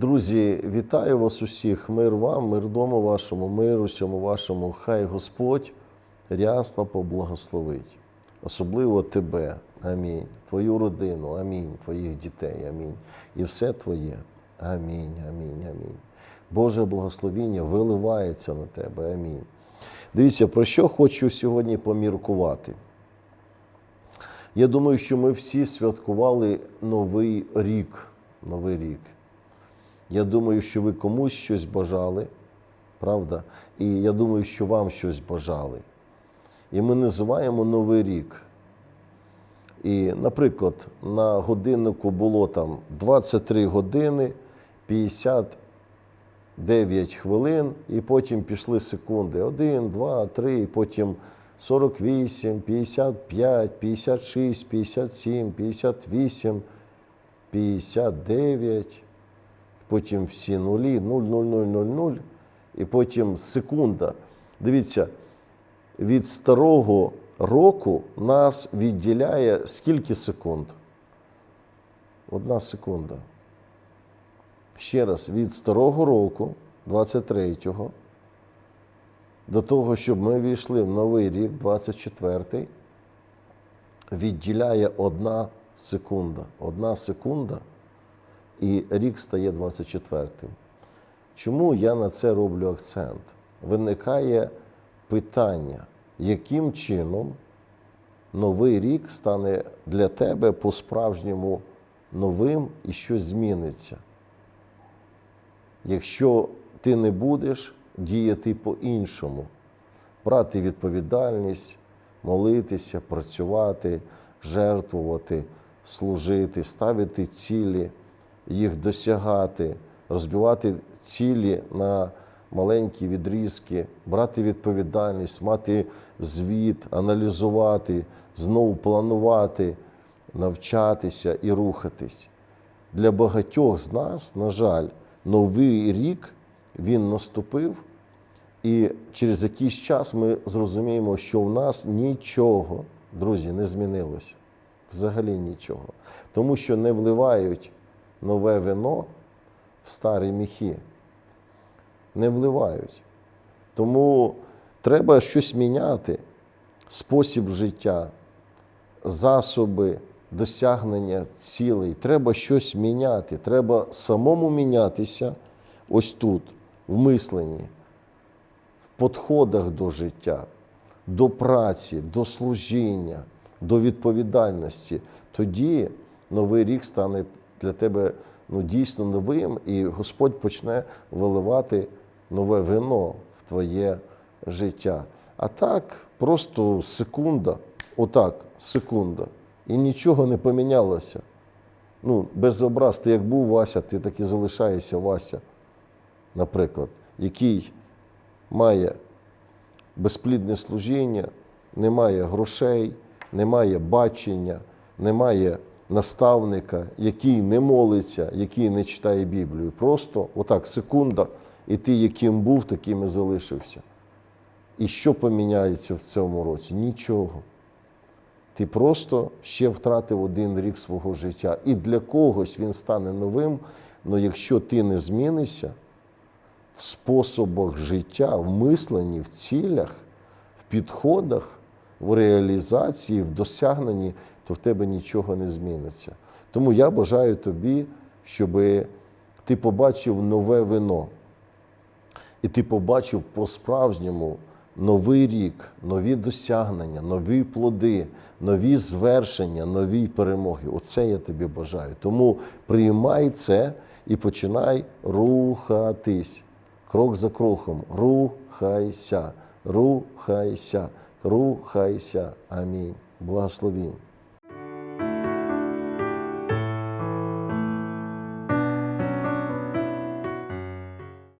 Друзі, вітаю вас усіх. Мир вам, мир дому вашому, мир усьому вашому. Хай Господь рясно поблагословить. Особливо тебе. Амінь. Твою родину, амінь, твоїх дітей, амінь. І все твоє. Амінь, амінь, амінь. Боже благословіння виливається на тебе. Амінь. Дивіться, про що хочу сьогодні поміркувати. Я думаю, що ми всі святкували Новий рік. Новий рік. Я думаю, що ви комусь щось бажали, правда? І я думаю, що вам щось бажали. І ми називаємо Новий рік. І, наприклад, на годиннику було там 23 години 59 хвилин, і потім пішли секунди. 1, 2, 3, і потім 48, 55, 56, 57, 58, 59 потім всі нулі, 0, 0, 0, 0, 0, і потім секунда. Дивіться, від старого року нас відділяє скільки секунд? Одна секунда. Ще раз, від старого року, 23-го, до того, щоб ми війшли в новий рік, 24-й, відділяє одна секунда. Одна секунда і рік стає 24-м. Чому я на це роблю акцент? Виникає питання, яким чином новий рік стане для тебе по-справжньому новим і щось зміниться. Якщо ти не будеш діяти по-іншому, брати відповідальність, молитися, працювати, жертвувати, служити, ставити цілі їх досягати, розбивати цілі на маленькі відрізки, брати відповідальність, мати звіт, аналізувати, знову планувати, навчатися і рухатись. Для багатьох з нас, на жаль, новий рік він наступив, і через якийсь час ми зрозуміємо, що в нас нічого, друзі, не змінилося. Взагалі нічого. Тому що не вливають нове вино в старі міхи. Не вливають. Тому треба щось міняти, спосіб життя, засоби досягнення цілей. Треба щось міняти. Треба самому мінятися ось тут, в мисленні, в підходах до життя, до праці, до служіння, до відповідальності. Тоді новий рік стане для тебе ну, дійсно новим, і Господь почне виливати нове вино в твоє життя. А так, просто секунда, отак, секунда, і нічого не помінялося. Ну, без образ, ти як був Вася, ти так і залишаєшся Вася, наприклад, який має безплідне служіння, не має грошей, не має бачення, не має наставника, який не молиться, який не читає Біблію. Просто отак, секунда, і ти, яким був, таким і залишився. І що поміняється в цьому році? Нічого. Ти просто ще втратив один рік свого життя. І для когось він стане новим, але якщо ти не змінишся в способах життя, в мисленні, в цілях, в підходах, в реалізації, в досягненні, то в тебе нічого не зміниться. Тому я бажаю тобі, щоб ти побачив нове вино. І ти побачив по-справжньому новий рік, нові досягнення, нові плоди, нові звершення, нові перемоги. Оце я тобі бажаю. Тому приймай це і починай рухатись. Крок за кроком. Рухайся, рухайся, рухайся. Амінь. Благословінь.